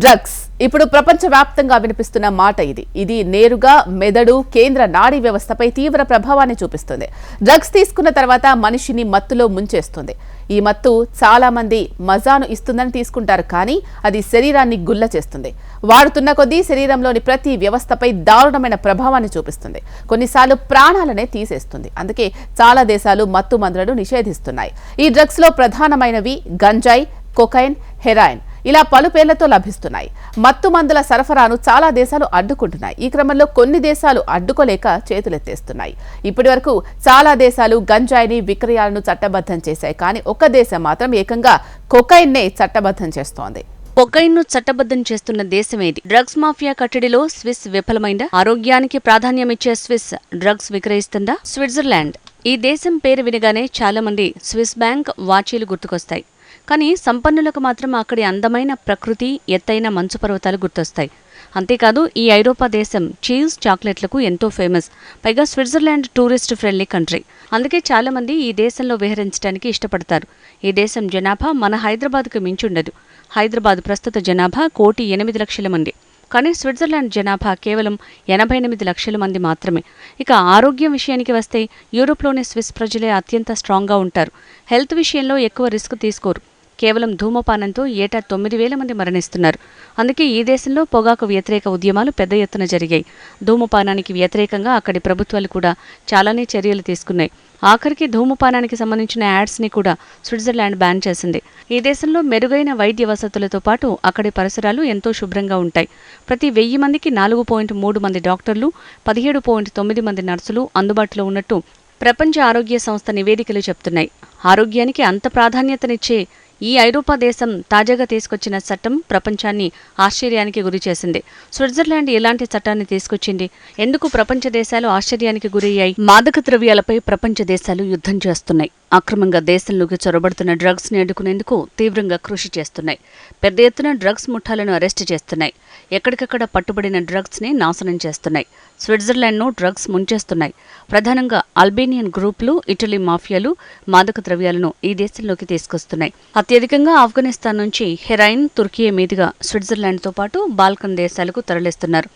Drugs. ఇప్పుడు ప్రపంచవ్యాప్తంగా వినిపిస్తున్న మాట ఇది. ఇది నేరుగా మెదడు కేంద్ర నాడీ వ్యవస్థపై తీవ్ర ప్రభావాన్ని చూపిస్తుంది. డ్రగ్స్ తీసుకున్న తర్వాత మనిషిని మత్తులో ముంచేస్తుంది. ఈ మత్తు చాలా మంది మజాను ఇస్తుందని తీసుకుంటారు కానీ అది శరీరాన్ని గుల్ల చేస్తుంది. వాడుతున్న కొద్దీ శరీరంలోని ప్రతి వ్యవస్థపై దారుణమైన ప్రభావాన్ని చూపిస్తుంది. కొన్నిసార్లు ప్రాణాలనే తీసేస్తుంది. అందుకే చాలా దేశాలు మత్తు మందులను నిషేధిస్తున్నాయి. ఈ డ్రగ్స్లో ప్రధానమైనవి గంజాయి కొకైన్ హెరాయిన్. ఇలా పలు పేర్లతో లభిస్తున్నాయి. మత్తు మందుల సరఫరాను చాలా దేశాలు అడ్డుకుంటున్నాయి. ఈ క్రమంలో కొన్ని దేశాలు అడ్డుకోలేక చేతులెత్తేస్తున్నాయి. ఇప్పటి వరకు చాలా దేశాలు గంజాయిని విక్రయాలను చట్టబద్ధం చేశాయి. కానీ ఒక దేశం మాత్రం ఏకంగా కొకైన్నే చట్టబద్ధం చేస్తోంది. కొకైన్ను చట్టబద్ధం చేస్తున్న దేశమేది డ్రగ్స్ మాఫియా కట్టడిలో స్విస్ విఫలమైందా? ఆరోగ్యానికి ప్రాధాన్యమిచ్చే స్విస్ డ్రగ్స్ విక్రయిస్తుందా? స్విట్జర్లాండ్. ఈ దేశం పేరు వినగానే చాలా మంది స్విస్ బ్యాంక్ వాచీలు గుర్తుకొస్తాయి. కానీ సంపన్నులకు మాత్రం అక్కడి అందమైన ప్రకృతి ఎత్తైన మంచు పర్వతాలు గుర్తొస్తాయి. అంతేకాదు ఈ ఐరోపా దేశం చీజ్ చాక్లెట్లకు ఎంతో ఫేమస్. పైగా స్విట్జర్లాండ్ టూరిస్ట్ ఫ్రెండ్లీ కంట్రీ. అందుకే చాలా మంది ఈ దేశంలో విహరించడానికి ఇష్టపడతారు. ఈ దేశం జనాభా మన హైదరాబాద్కు మించుండదు. హైదరాబాద్ ప్రస్తుత జనాభా కోటి ఎనిమిది లక్షల మంది. కానీ స్విట్జర్లాండ్ జనాభా కేవలం ఎనభై ఎనిమిది లక్షల మంది మాత్రమే. ఇక ఆరోగ్యం విషయానికి వస్తే యూరోప్లోని స్విస్ ప్రజలే అత్యంత స్ట్రాంగ్గా ఉంటారు. హెల్త్ విషయంలో ఎక్కువ రిస్క్ తీసుకోరు. కేవలం ధూమపానంతో ఏటా తొమ్మిది వేల మంది మరణిస్తున్నారు. అందుకే ఈ దేశంలో పొగాకు వ్యతిరేక ఉద్యమాలు పెద్ద ఎత్తున జరిగాయి. ధూమపానానికి వ్యతిరేకంగా అక్కడి ప్రభుత్వాలు కూడా చాలానే చర్యలు తీసుకున్నాయి. ఆఖరికి ధూమపానానికి సంబంధించిన యాడ్స్ని కూడా స్విట్జర్లాండ్ బ్యాన్ చేసింది. ఈ దేశంలో మెరుగైన వైద్య వసతులతో పాటు అక్కడి పరిసరాలు ఎంతో శుభ్రంగా ఉంటాయి. ప్రతి వెయ్యి మందికి నాలుగు పాయింట్ మూడు మంది డాక్టర్లు పదిహేడు పాయింట్ తొమ్మిది మంది నర్సులు అందుబాటులో ఉన్నట్టు ప్రపంచ ఆరోగ్య సంస్థ నివేదికలు చెప్తున్నాయి. ఆరోగ్యానికి అంత ప్రాధాన్యతనిచ్చే ఈ ఐరోపా దేశం తాజాగా తీసుకొచ్చిన చట్టం ప్రపంచాన్ని ఆశ్చర్యానికి గురిచేసింది స్విట్జర్లాండ్ ఎలాంటి చట్టాన్ని తీసుకొచ్చింది? ఎందుకు ప్రపంచ దేశాలు ఆశ్చర్యానికి గురయ్యాయి? మాదక ద్రవ్యాలపై ప్రపంచ దేశాలు యుద్ధం చేస్తున్నాయి. అక్రమంగా దేశంలోకి చొరబడుతున్న డ్రగ్స్ని అడ్డుకునేందుకు తీవ్రంగా కృషి చేస్తున్నాయి. పెద్ద ఎత్తున డ్రగ్స్ ముఠాలను అరెస్టు చేస్తున్నాయి. ఎక్కడికక్కడ పట్టుబడిన డ్రగ్స్ని నాశనం చేస్తున్నాయి. స్విట్జర్లాండ్ను డ్రగ్స్ ముంచేస్తున్నాయి. ప్రధానంగా అల్బేనియన్ గ్రూపులు ఇటలీ మాఫియాలు మాదక ద్రవ్యాలను ఈ దేశంలోకి తీసుకొస్తున్నాయి. అత్యధికంగా ఆఫ్ఘనిస్తాన్ నుంచి హెరాయిన్ తుర్కీ మీదుగా స్విట్జర్లాండ్తో పాటు బాల్కన్ దేశాలకు తరలిస్తున్నారు.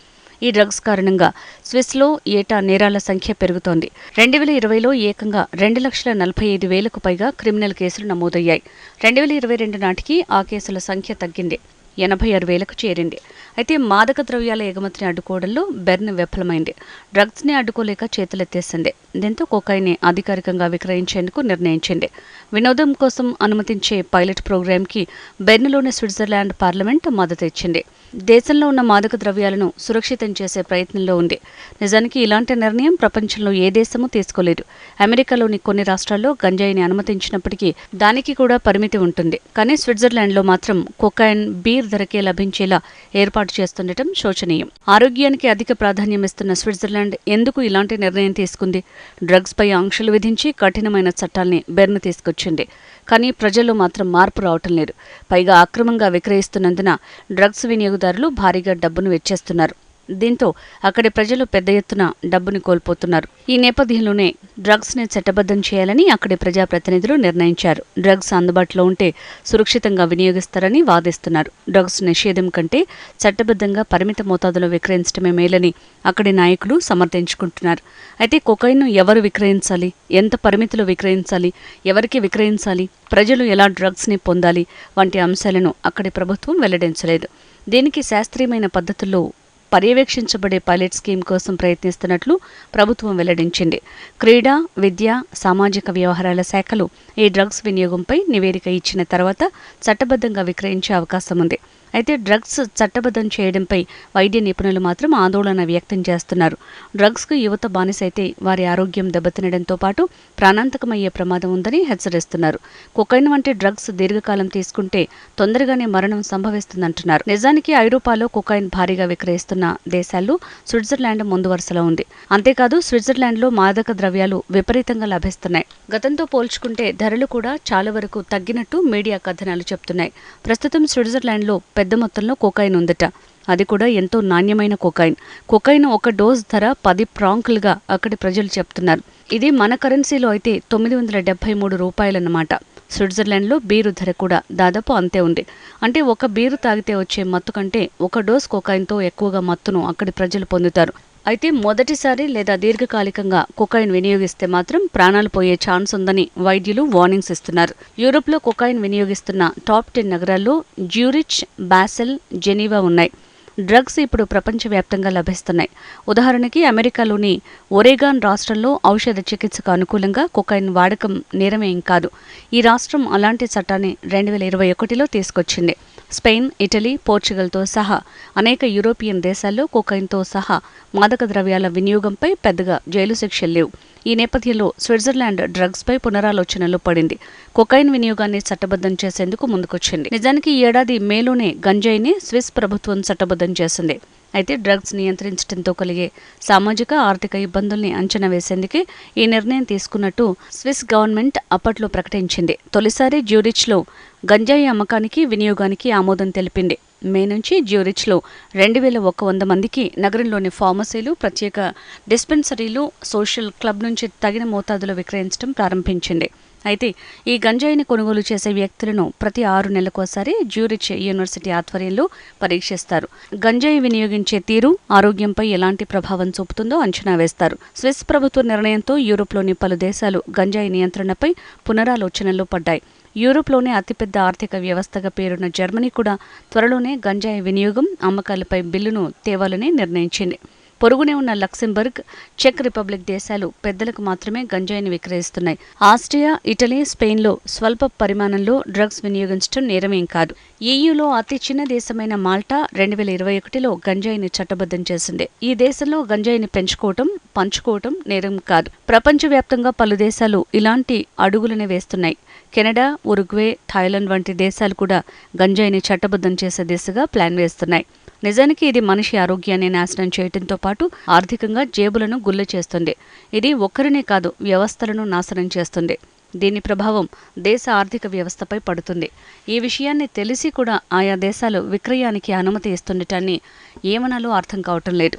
ఈ డ్రగ్స్ కారణంగా స్విస్లో ఏటా నేరాల సంఖ్య పెరుగుతోంది. రెండు వేల ఇరవైలో ఏకంగా రెండు లక్షల నలభై ఐదు వేలకు పైగా క్రిమినల్ కేసులు నమోదయ్యాయి. రెండు వేల ఇరవై రెండు నాటికి ఆ కేసుల సంఖ్య తగ్గింది. ఎనభై ఆరు వేలకు చేరింది. అయితే మాదక ద్రవ్యాల ఎగుమతిని అడ్డుకోవడంలో బెర్న్ విఫలమైంది. డ్రగ్స్ని అడ్డుకోలేక చేతులెత్తేసింది. దీంతో కోకాయిని అధికారికంగా విక్రయించేందుకు నిర్ణయించింది. వినోదం కోసం అనుమతించే పైలట్ ప్రోగ్రాంకి బెర్న్లోని స్విట్జర్లాండ్ పార్లమెంట్ మద్దతు ఇచ్చింది. దేశంలో ఉన్న మాదక ద్రవ్యాలను సురక్షితం చేసే ప్రయత్నంలో ఉంది. నిజానికి ఇలాంటి నిర్ణయం ప్రపంచంలో ఏ దేశమూ తీసుకోలేదు. అమెరికాలోని కొన్ని రాష్ట్రాల్లో గంజాయిని అనుమతించినప్పటికీ దానికి కూడా పరిమితి ఉంటుంది. కానీ స్విట్జర్లాండ్లో మాత్రం కొకాయిన్ బీర్ ధరకే లభించేలా ఏర్పాటు చేస్తుండటం శోచనీయం. ఆరోగ్యానికి అధిక ప్రాధాన్యం ఇస్తున్న స్విట్జర్లాండ్ ఎందుకు ఇలాంటి నిర్ణయం తీసుకుంది? డ్రగ్స్ పై ఆంక్షలు విధించి కఠినమైన చట్టాల్ని బెర్న్ తీసుకొచ్చింది. కానీ ప్రజల్లో మాత్రం మార్పు రావటం లేదు. పైగా అక్రమంగా విక్రయిస్తున్నందున డ్రగ్స్ వినియోగదారులు భారీగా డబ్బును వెచ్చేస్తున్నారు. దీంతో అక్కడి ప్రజలు పెద్ద ఎత్తున డబ్బుని కోల్పోతున్నారు. ఈ నేపథ్యంలోనే డ్రగ్స్ని చట్టబద్ధం చేయాలని అక్కడి ప్రజాప్రతినిధులు నిర్ణయించారు. డ్రగ్స్ అందుబాటులో ఉంటే సురక్షితంగా వినియోగిస్తారని వాదిస్తున్నారు. డ్రగ్స్ నిషేధం కంటే చట్టబద్ధంగా పరిమిత మోతాదులో విక్రయించడమే మేలని అక్కడి నాయకులు సమర్థించుకుంటున్నారు. అయితే కొకైన్ను ఎవరు విక్రయించాలి? ఎంత పరిమితిలో విక్రయించాలి? ఎవరికి విక్రయించాలి? ప్రజలు ఎలా డ్రగ్స్ని పొందాలి? వంటి అంశాలను అక్కడి ప్రభుత్వం వెల్లడించలేదు. దీనికి శాస్త్రీయమైన పద్ధతుల్లో పర్యవేక్షించబడే పైలట్ స్కీమ్ కోసం ప్రయత్నిస్తున్నట్లు ప్రభుత్వం వెల్లడించింది. క్రీడా విద్య సామాజిక వ్యవహారాల శాఖలు ఈ డ్రగ్స్ వినియోగంపై నివేదిక ఇచ్చిన తర్వాత చట్టబద్ధంగా విక్రయించే అవకాశం ఉంది అయితే డ్రగ్స్ చట్టబద్ధం చేయడంపై వైద్య నిపుణులు మాత్రం ఆందోళన వ్యక్తం చేస్తున్నారు. డ్రగ్స్కు యువత బానిసైతే వారి ఆరోగ్యం దెబ్బతినడంతో పాటు ప్రాణాంతకమయ్యే ప్రమాదం ఉందని హెచ్చరిస్తున్నారు. కొకైన్ వంటి డ్రగ్స్ దీర్ఘకాలం తీసుకుంటే తొందరగానే మరణం సంభవిస్తుందంటున్నారు. నిజానికి ఐరోపాలో కొకైన్ భారీగా విక్రయిస్తున్న దేశాల్లో స్విట్జర్లాండ్ ముందు వరుసలో ఉంది. అంతేకాదు స్విట్జర్లాండ్లో మాదక ద్రవ్యాలు విపరీతంగా లభిస్తున్నాయి. గతంతో పోల్చుకుంటే ధరలు కూడా చాలా వరకు తగ్గినట్టు మీడియా కథనాలు చెప్తున్నాయి. ప్రస్తుతం స్విట్జర్లాండ్లో పెద్ద మొత్తంలో కోకాయిన్ ఉందట. అది కూడా ఎంతో నాణ్యమైన కోకాయిన్ కోకాయిన్ ఒక డోస్ ధర పది ప్రాంకులుగా అక్కడి ప్రజలు చెప్తున్నారు. ఇది మన కరెన్సీలో అయితే తొమ్మిది వందల డెబ్బై మూడు రూపాయలన్నమాట. స్విట్జర్లాండ్లో బీరు ధర కూడా దాదాపు అంతే ఉంది. అంటే ఒక బీరు తాగితే వచ్చే మత్తు కంటే ఒక డోస్ కోకాయిన్తో ఎక్కువగా మత్తును అక్కడి ప్రజలు పొందుతారు. అయితే మొదటిసారి లేదా దీర్ఘకాలికంగా కొకాయిన్ వినియోగిస్తే మాత్రం ప్రాణాలు పోయే ఛాన్స్ ఉందని వైద్యులు వార్నింగ్స్ ఇస్తున్నారు. యూరోప్లో కొకాయిన్ వినియోగిస్తున్న టాప్ టెన్ నగరాల్లో జ్యూరిచ్ బాసెల్ జెనీవా ఉన్నాయి. డ్రగ్స్ ఇప్పుడు ప్రపంచవ్యాప్తంగా లభిస్తున్నాయి. ఉదాహరణకి అమెరికాలోని ఒరేగాన్ రాష్ట్రంలో ఔషధ చికిత్సకు అనుకూలంగా కొకైన్ వాడకం నేరమేం కాదు. ఈ రాష్ట్రం అలాంటి చట్టాన్ని రెండు వేల ఇరవై ఒకటిలో తీసుకొచ్చింది. స్పెయిన్ ఇటలీ పోర్చుగల్తో సహా అనేక యూరోపియన్ దేశాల్లో కొకైన్తో సహా మాదక ద్రవ్యాల వినియోగంపై పెద్దగా జైలు శిక్షలు లేవు. ఈ నేపథ్యంలో స్విట్జర్లాండ్ డ్రగ్స్ పై పునరాలోచనలో పడింది. కొకైన్ వినియోగాన్ని చట్టబద్ధం చేసేందుకు ముందుకొచ్చింది. నిజానికి ఈ ఏడాది మేలోనే గంజాయిని స్విస్ ప్రభుత్వం చట్టబద్ధం చేసింది. అయితే డ్రగ్స్ నియంత్రించడంతో కలిగే సామాజిక ఆర్థిక ఇబ్బందుల్ని అంచనా వేసేందుకే ఈ నిర్ణయం తీసుకున్నట్టు స్విస్ గవర్నమెంట్ అప్పట్లో ప్రకటించింది. తొలిసారి జ్యూరిచ్లో గంజాయి అమ్మకానికి వినియోగానికి ఆమోదం తెలిపింది. మే నుంచి జ్యూరిచ్లో రెండు వేల ఒక వంద మందికి నగరంలోని ఫార్మసీలు ప్రత్యేక డిస్పెన్సరీలు సోషల్ క్లబ్ నుంచి తగిన మోతాదులో విక్రయించడం ప్రారంభించింది. అయితే ఈ గంజాయిని కొనుగోలు చేసే వ్యక్తులను ప్రతి ఆరు నెలలకోసారి జ్యూరిచ్ యూనివర్సిటీ ఆధ్వర్యంలో పరీక్షిస్తారు. గంజాయి వినియోగించే తీరు ఆరోగ్యంపై ఎలాంటి ప్రభావం చూపుతుందో అంచనా వేస్తారు. స్విస్ ప్రభుత్వ నిర్ణయంతో యూరోప్లోని పలు దేశాలు గంజాయి నియంత్రణపై పునరాలోచనలో పడ్డాయి. యూరోప్లోనే అతిపెద్ద ఆర్థిక వ్యవస్థగా పేరున్న జర్మనీ కూడా త్వరలోనే గంజాయి వినియోగం అమ్మకాలపై బిల్లును తేవాలని నిర్ణయించింది. పొరుగునే ఉన్న లక్సెంబర్గ్ చెక్ రిపబ్లిక్ దేశాలు పెద్దలకు మాత్రమే గంజాయిని విక్రయిస్తున్నాయి. ఆస్ట్రియా ఇటలీ స్పెయిన్లో స్వల్ప పరిమాణంలో డ్రగ్స్ వినియోగించడం నేరమేం కాదు. ఈయూలో అతి చిన్న దేశమైన మాల్టా రెండు వేల ఇరవై ఒకటిలో గంజాయిని చట్టబద్ధం చేసింది. ఈ దేశంలో గంజాయిని పెంచుకోవటం పంచుకోవటం నేరం కాదు. ప్రపంచవ్యాప్తంగా పలు దేశాలు ఇలాంటి అడుగులనే వేస్తున్నాయి. కెనడా ఉరుగ్వే థాయిలాండ్ వంటి దేశాలు కూడా గంజాయిని చట్టబద్ధం చేసే దిశగా ప్లాన్ వేస్తున్నాయి. నిజానికి ఇది మనిషి ఆరోగ్యాన్ని నాశనం చేయడంతో పాటు ఆర్థికంగా జేబులను గుల్ల చేస్తుంది. ఇది ఒక్కరినే కాదు వ్యవస్థలను నాశనం చేస్తుంది. దీని ప్రభావం దేశ ఆర్థిక వ్యవస్థపై పడుతుంది. ఈ విషయాన్ని తెలిసి కూడా ఆయా దేశాలు విక్రయానికి అనుమతి ఇస్తుండటాన్ని ఏమనాలో అర్థం కావటం లేదు.